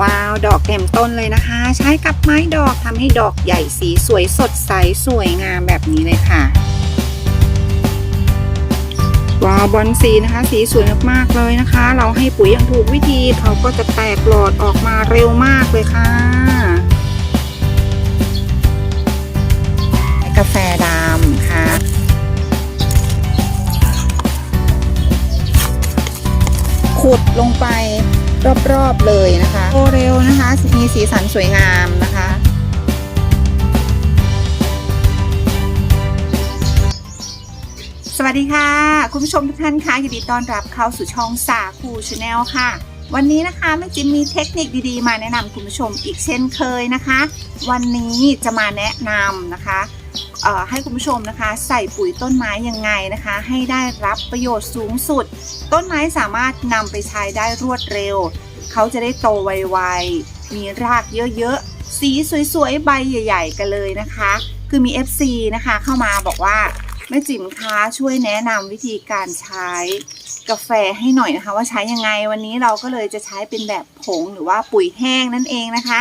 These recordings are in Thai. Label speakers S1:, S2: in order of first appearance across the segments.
S1: ว้าว ดอกเต็มต้นเลยนะคะ ใช้กับไม้ดอกทำให้ดอกใหญ่สีสวยสดใสสวยงามแบบนี้เลยค่ะ ว้าวบอลสีนะคะ สีสวยมากๆเลยนะคะ เราให้ปุ๋ยอย่างถูกวิธีเขาก็จะแตกหลอดออกมาเร็วมากเลยค่ะกาแฟดำค่ะขุดลงไป รอบๆเลยนะคะโอเร็วนะคะมีสีสันสวยงามนะคะสวัสดีค่ะ คุณผู้ชมทุกท่านค่ะยินดีต้อนรับเข้าสู่ช่องสาคูชาแนลค่ะ วันนี้นะคะแม่จิมมีเทคนิคดีๆ มาแนะนำคุณผู้ชมอีกเช่นเคยนะคะ วันนี้จะมาแนะนำนะคะ ให้คุณผู้ชมนะคะ ใส่ปุ๋ยต้นไม้ยังไงนะคะ ให้ได้รับประโยชน์สูงสุด ต้นไม้สามารถนำไปใช้ได้รวดเร็ว เขาจะได้โตไวๆ มีรากเยอะๆ สีสวยๆ ใบใหญ่ ๆ กันเลยนะคะ คือมี FC นะคะเข้ามาบอกว่าแม่จิ๋มคะช่วยแนะนำวิธีการใช้กาแฟให้หน่อยนะคะ ว่าใช้ยังไงวันนี้เราก็เลยจะใช้เป็นแบบผงหรือว่าปุ๋ยแห้งนั่นเองนะคะ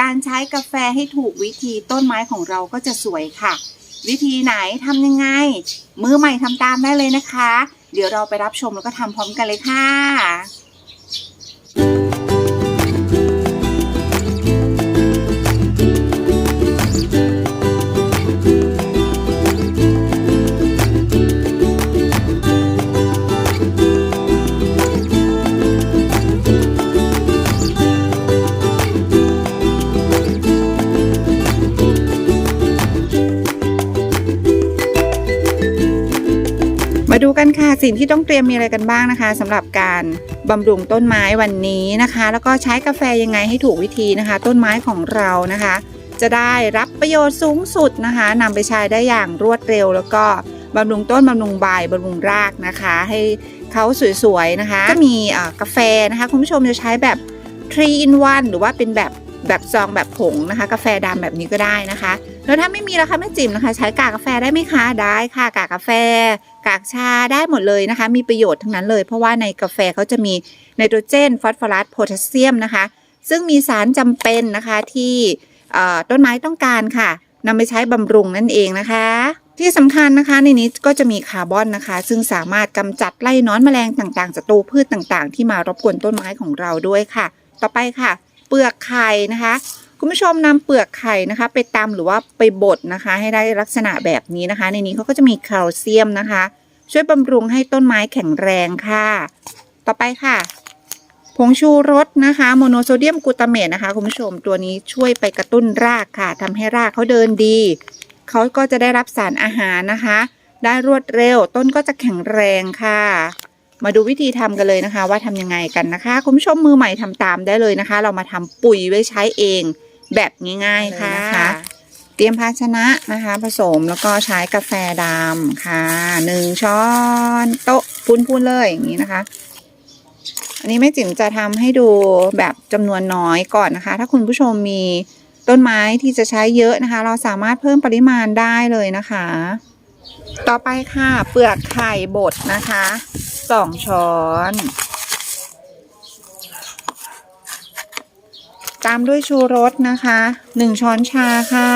S1: การใช้กาแฟให้ถูกวิธีต้นไม้ของเราก็จะสวยค่ะ วิธีไหนทำยังไง มือใหม่ทำตามได้เลยนะคะ เดี๋ยวเราไปรับชมแล้วก็ทำพร้อมกันเลยค่ะ กันค่ะสิ่งที่ต้องเตรียมมีอะไรกันบ้างนะคะสำหรับการบำรุงต้นไม้วันนี้นะคะ แล้วก็ใช้กาแฟยังไงให้ถูกวิธีนะคะ ต้นไม้ของเรานะคะ จะได้รับประโยชน์สูงสุดนะคะนำไปใช้ได้อย่างรวดเร็ว แล้วก็บำรุงต้นบำรุงใบบำรุงรากนะคะ ให้เขาสวยๆนะคะก็มีกาแฟนะคะ คุณผู้ชมจะใช้แบบ3 in 1หรือว่าเป็นแบบแบบซองแบบผงนะคะ กาแฟดำแบบนี้ก็ได้นะคะ แล้วถ้าไม่มีราคาแม่จิ๋มนะคะ ใช้กากกาแฟได้ไหมคะได้ค่ะกากกาแฟ กากชาได้หมดเลยนะคะ มีประโยชน์ทั้งนั้นเลย เพราะว่าในกาแฟเขาจะมีไนโตรเจนฟอสฟอรัสโพแทสเซียมนะคะ ซึ่งมีสารจำเป็นนะคะที่ต้นไม้ต้องการค่ะนำไปใช้บำรุงนั่นเองนะคะ ที่สำคัญนะคะในนี้ก็จะมีคาร์บอนนะคะ ซึ่งสามารถกำจัดไล่นอนแมลงต่างๆศัตรูพืชต่างๆ ที่มารบกวนต้นไม้ของเราด้วยค่ะ ต่อไปค่ะ เปลือกไข่นะคะ คุณผู้ชมนำเปลือกไข่นะคะ ไปตำหรือว่าไปบดนะคะ ให้ได้ลักษณะแบบนี้นะคะ ในนี้เขาก็จะมีแคลเซียมนะคะ ช่วยบำรุงให้ต้นไม้แข็งแรงค่ะ ต่อไปค่ะผงชูรสนะคะโมโนโซเดียมกลูตาเมตนะคะคุณผู้ชมตัวนี้ช่วยไปกระตุ้นรากค่ะทำให้รากเขาเดินดีเขาก็จะได้รับสารอาหารนะคะ ได้รวดเร็วต้นก็จะแข็งแรงค่ะ มาดูวิธีทำกันเลยนะคะ ว่าทำยังไงกันนะคะ คุณผู้ชมมือใหม่ทำตามได้เลยนะคะ เรามาทำปุ๋ยไว้ใช้เอง แบบง่ายๆค่ะเตรียมภาชนะนะคะ ผสมแล้วก็ใช้กาแฟดำค่ะหนึ่งช้อนโต๊ะพูนๆเลยอย่างนี้นะคะอันนี้แม่จิ๋มจะทำให้ดูแบบจำนวนน้อยก่อนนะคะ ถ้าคุณผู้ชมมีต้นไม้ที่จะใช้เยอะนะคะ เราสามารถเพิ่มปริมาณได้เลยนะคะ ต่อไปค่ะเปลือกไข่บดนะคะสองช้อน ตามด้วยชูรสนะคะหนึ่งช้อนชาค่ะ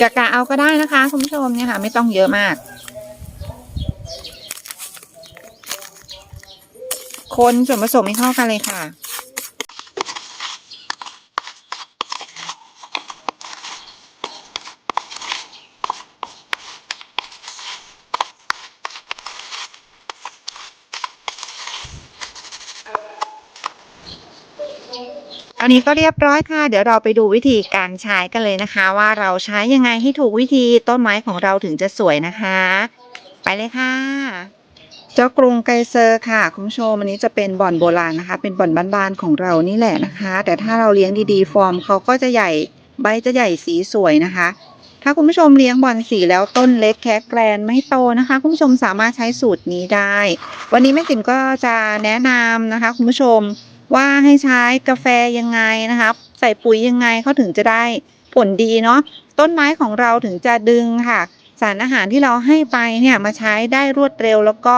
S1: กะกะเอาก็ได้นะคะคุณผู้ชมเนี่ยค่ะ ไม่ต้องเยอะมาก คนส่วนผสมให้เข้ากันเลยค่ะ อันนี้ก็เรียบร้อยค่ะ เดี๋ยวเราไปดูวิธีการใช้กันเลยนะคะ ว่าเราใช้ยังไงให้ถูกวิธีต้นไม้ของเราถึงจะสวยนะคะ ไปเลยค่ะ เจ้ากรุงไกเซอร์ค่ะ คุณผู้ชมอันนี้จะเป็นบ่อนโบราณนะคะ เป็นบ่อนบ้านๆของเรานี่แหละนะคะ แต่ถ้าเราเลี้ยงดีๆ ฟอร์มเขาก็จะใหญ่ใบจะใหญ่สีสวยนะคะ ถ้าคุณผู้ชมเลี้ยงบอนสีแล้วต้นเล็กแค่แกรนไม่โตนะคะ คุณผู้ชมสามารถใช้สูตรนี้ได้ วันนี้แม่ติ๋มก็จะแนะนำนะคะ คุณผู้ชม ว่าให้ใช้กาแฟยังไงนะครับ ใส่ปุ๋ยยังไงเขาถึงจะได้ผลดีเนาะต้นไม้ของเราถึงจะดึงค่ะ สารอาหารที่เราให้ไปเนี่ยมาใช้ได้รวดเร็วแล้วก็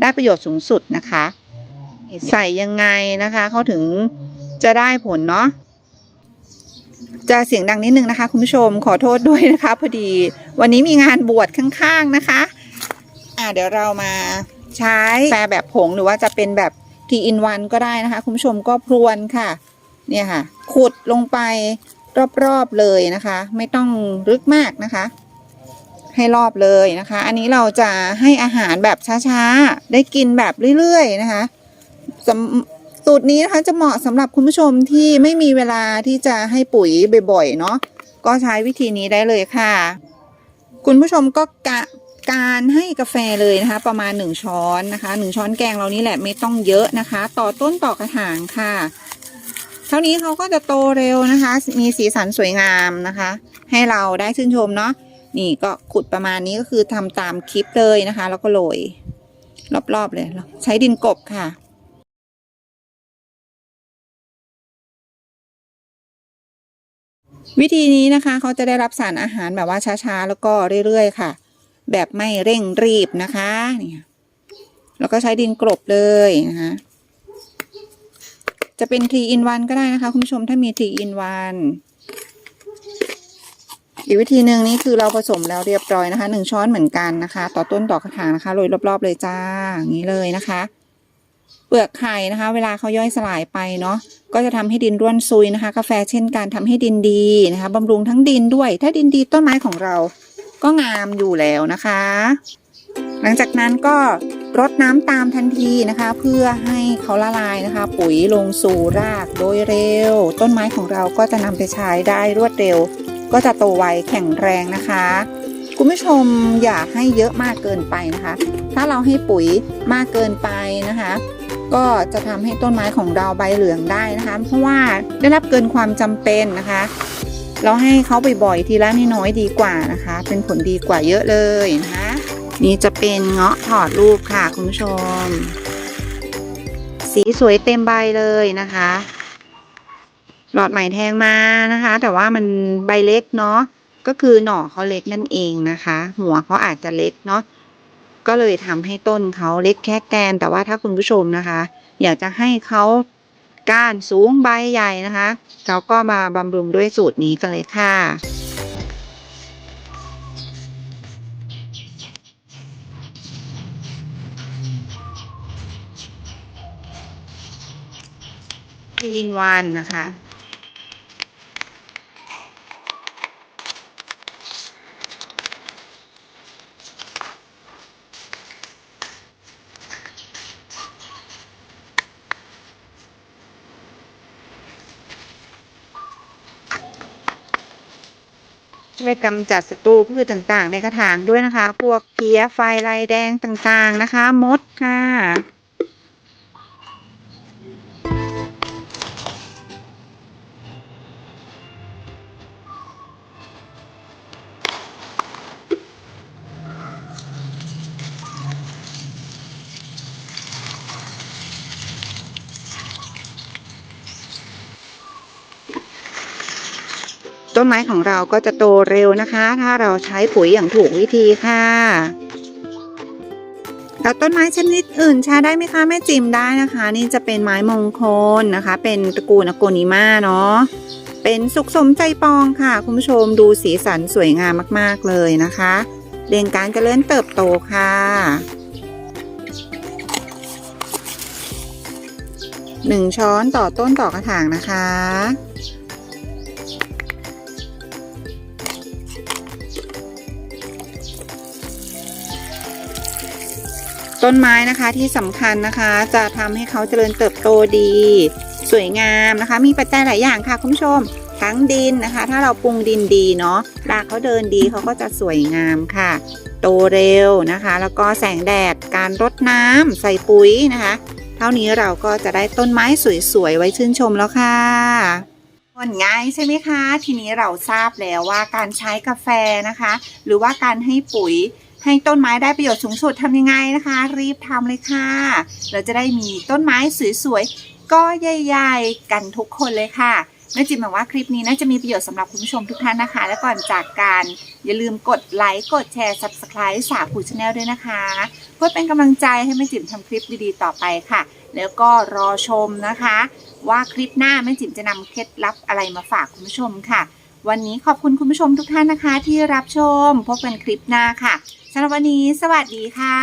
S1: ได้ประโยชน์สูงสุดนะคะ ใส่ยังไงนะคะเขาถึงจะได้ผลเนาะจะเสียงดังนิดนึงนะคะ คุณผู้ชมขอโทษด้วยนะคะ พอดีวันนี้มีงานบวชข้างๆนะคะ อ่าเดี๋ยวเรามาใช้แฟแบบผงหรือว่าจะเป็นแบบ t in 1ก็ได้นะคะ คุณผู้ชมก็พรวนค่ะ เนี่ยค่ะ ขุดลงไปรอบๆเลยนะคะ ไม่ต้องลึกมากนะคะ ให้รอบเลยนะคะ อันนี้เราจะให้อาหารแบบช้าๆ ได้กินแบบเรื่อยๆนะคะสสูตรนี้นะคะจะเหมาะสำหรับคุณผู้ชมที่ไม่มีเวลาที่จะให้ปุ๋ยบ่อยๆเนาะก็ใช้วิธีนี้ได้เลยค่ะ คุณผู้ชมก็กะ การให้กาแฟเลยนะคะ ประมาณ 1 ช้อนนะคะ 1 ช้อนแกงเรานี่แหละไม่ต้องเยอะนะคะ ต่อต้นต่อกระถางค่ะ เท่านี้เขาก็จะโตเร็วนะคะ มีสีสันสวยงามนะคะ ให้เราได้ชื่นชมเนาะนี่ก็ขุดประมาณนี้ก็คือทำตามคลิปเลยนะคะ แล้วก็โรยรอบๆเลยใช้ดินกบค่ะวิธีนี้นะคะเขาจะได้รับสารอาหารแบบว่าช้าๆ แล้วก็เรื่อยๆ ค่ะ แบบไม่เร่งรีบนะคะเนี่ยแล้วก็ใช้ดินกลบเลยนะคะจะเป็น t in 1ก็ได้นะคะ คุณผู้ชมถ้ามี t in 1อีกวิธีหนึ่งนี่คือเราผสมแล้วเรียบร้อยนะคะหนึ่งช้อนเหมือนกันนะคะ ต่อต้นต่อกระถางนะคะโรยรอบ ๆ เลยจ้าอย่างนี้เลยนะคะ เปลือกไข่นะคะ เวลาเขาย่อยสลายไปเนาะก็จะทำให้ดินร่วนซุยนะคะ กาแฟเช่นกันทำให้ดินดีนะคะบำรุงทั้งดินด้วย ถ้าดินดีต้นไม้ของเรา ก็งามอยู่แล้วนะคะ หลังจากนั้นก็รดน้ำตามทันทีนะคะ เพื่อให้เขาละลายนะคะ ปุ๋ยลงสู่รากโดยเร็ว ต้นไม้ของเราก็จะนำไปใช้ได้รวดเร็ว ก็จะโตไวแข็งแรงนะคะ คุณผู้ชมอย่าให้เยอะมากเกินไปนะคะ ถ้าเราให้ปุ๋ยมากเกินไปนะคะ ก็จะทำให้ต้นไม้ของเราใบเหลืองได้นะคะ เพราะว่าได้รับเกินความจำเป็นนะคะ เราให้เขาบ่อยๆทีละนน้อยดีกว่านะคะ เป็นผลดีกว่าเยอะเลยนะคะนี่จะเป็นเงาะถอดลูกค่ะคุณผู้ชม สีสวยเต็มใบเลยนะคะ หลอดใหม่แทงมานะคะ แต่ว่ามันใบเล็กเนาะก็คือหน่อเขาเล็กนั่นเองนะคะ หัวเขาอาจจะเล็กเนาะก็เลยทำให้ต้นเขาเล็กแค่แกน แต่ว่าถ้าคุณผู้ชมนะคะ อยากจะให้เขา ก้านสูงใบใหญ่นะคะ เราก็มาบำรุงด้วยสูตรนี้กันเลยค่ะทีนวันนะคะ ช่วยกำจัดศัตรูพืชต่างๆ ในกระถางด้วยนะคะ พวกเพี้ยไฟลายแดงต่างๆนะคะ มดค่ะ ต้นไม้ของเราก็จะโตเร็วนะคะ ถ้าเราใช้ปุ๋ยอย่างถูกวิธีค่ะ แล้วต้นไม้ชนิดอื่นใช้ได้ไหมคะแม่จิมได้นะคะ นี่จะเป็นไม้มงคลนะคะ เป็นตระกูลอโกนิมาเนาะเป็นสุขสมใจปองค่ะ คุณผู้ชมดูสีสันสวยงามมากๆเลยนะคะเร่งการเจริญเติบโตค่ะหนึ่งช้อนต่อต้นต่อกระถางนะคะ ต้นไม้นะคะที่สำคัญนะคะ จะทำให้เขาเจริญเติบโตดี สวยงามนะคะ มีปัจจัยหลายอย่างค่ะคุณผู้ชม ทั้งดินนะคะ ถ้าเราปรุงดินดีเนาะรากเขาเดินดีเขาก็จะสวยงามค่ะ โตเร็วนะคะ แล้วก็แสงแดดการรดน้ำใส่ปุ๋ยนะคะ เท่านี้เราก็จะได้ต้นไม้สวยๆไว้ชื่นชมแล้วค่ะมันง่ายใช่ไหมคะ ทีนี้เราทราบแล้วว่าการใช้กาแฟนะคะ หรือว่าการให้ปุ๋ย ให้ต้นไม้ได้ประโยชน์สูงสุดทำยังไงนะคะ รีบทำเลยค่ะ เราจะได้มีต้นไม้สวยๆก็ใหญ่ๆกันทุกคนเลยค่ะแม่จิมหวังว่าคลิปนี้น่าจะมีประโยชน์สำหรับคุณผู้ชมทุกท่านนะคะ และก่อนจากกันอย่าลืมกดไลค์กดแชร์ subscribe สาผูชาแนลด้วยนะคะ เพื่อเป็นกำลังใจให้แม่จิมทำคลิปดีๆต่อไปค่ะ แล้วก็รอชมนะคะ ว่าคลิปหน้าแม่จิ๋มจะนำเคล็ดลับอะไรมาฝากคุณผู้ชมค่ะ วันนี้ขอบคุณคุณผู้ชมทุกท่านนะคะ ที่รับชม พบกันคลิปหน้าค่ะสำหรับวันนี้ สวัสดีค่ะ